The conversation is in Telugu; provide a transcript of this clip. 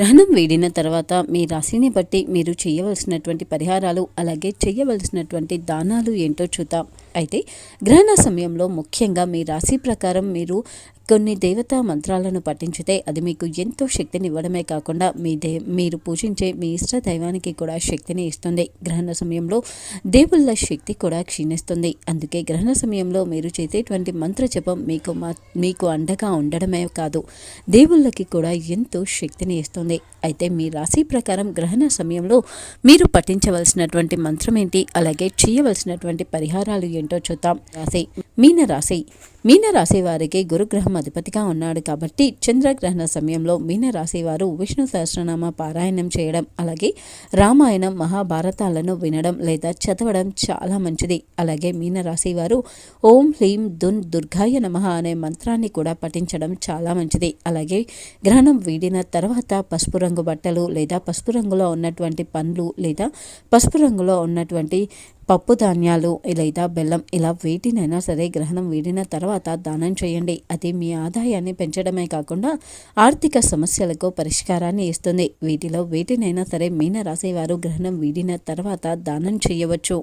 గ్రహణం వీడిన తర్వాత మీ రాశిని బట్టి మీరు చేయవలసినటువంటి పరిహారాలు అలాగే చేయవలసినటువంటి దానాలు ఏంటో చూద్దాం. అయితే గ్రహణ సమయంలో ముఖ్యంగా మీ రాశి ప్రకారం మీరు కొన్ని దేవతా మంత్రాలను పఠించితే అది మీకు ఎంతో శక్తిని ఇవ్వడమే కాకుండా మీ దే మీరు పూజించే మీ ఇష్ట దైవానికి కూడా శక్తిని ఇస్తుంది. గ్రహణ సమయంలో దేవుళ్ళ శక్తి కూడా క్షీణిస్తుంది. అందుకే గ్రహణ సమయంలో మీరు చేసేటువంటి మంత్ర జపం మీకు మా మీకు అండగా ఉండడమే కాదు దేవుళ్ళకి కూడా ఎంతో శక్తిని ఇస్తుంది. అయితే మీ రాశి ప్రకారం గ్రహణ సమయంలో మీరు పఠించవలసినటువంటి మంత్రం ఏంటి? అలాగే చేయవలసినటువంటి పరిహారాలు ఏంటో చూద్దాం. రాశి. మీనరాశి. మీనరాశి వారికి గురుగ్రహం అధిపతిగా ఉన్నాడు కాబట్టి చంద్రగ్రహణ సమయంలో మీనరాశి వారు విష్ణు సహస్రనామ పారాయణం చేయడం అలాగే రామాయణం మహాభారతాలను వినడం లేదా చదవడం చాలా మంచిది. అలాగే మీనరాశి వారు ఓం హ్లీం దున్ దుర్గాయ నమః అనే మంత్రాన్ని కూడా పఠించడం చాలా మంచిది. అలాగే గ్రహణం వీడిన తర్వాత పసుపు రంగు బట్టలు లేదా పసుపు రంగులో ఉన్నటువంటి పండ్లు లేదా పసుపు రంగులో ఉన్నటువంటి పప్పు ధాన్యాలు లేదా బెల్లం ఇలా వేటినైనా సరే గ్రహణం వీడిన తర్వాత దానం చేయండి. అది మీ ఆదాయాన్ని పెంచడమే కాకుండా ఆర్థిక సమస్యలకు పరిష్కారాన్ని ఇస్తుంది. వీటిలో వేటినైనా సరే మీన రాశి వారు గ్రహణం వీడిన తర్వాత దానం చేయవచ్చు.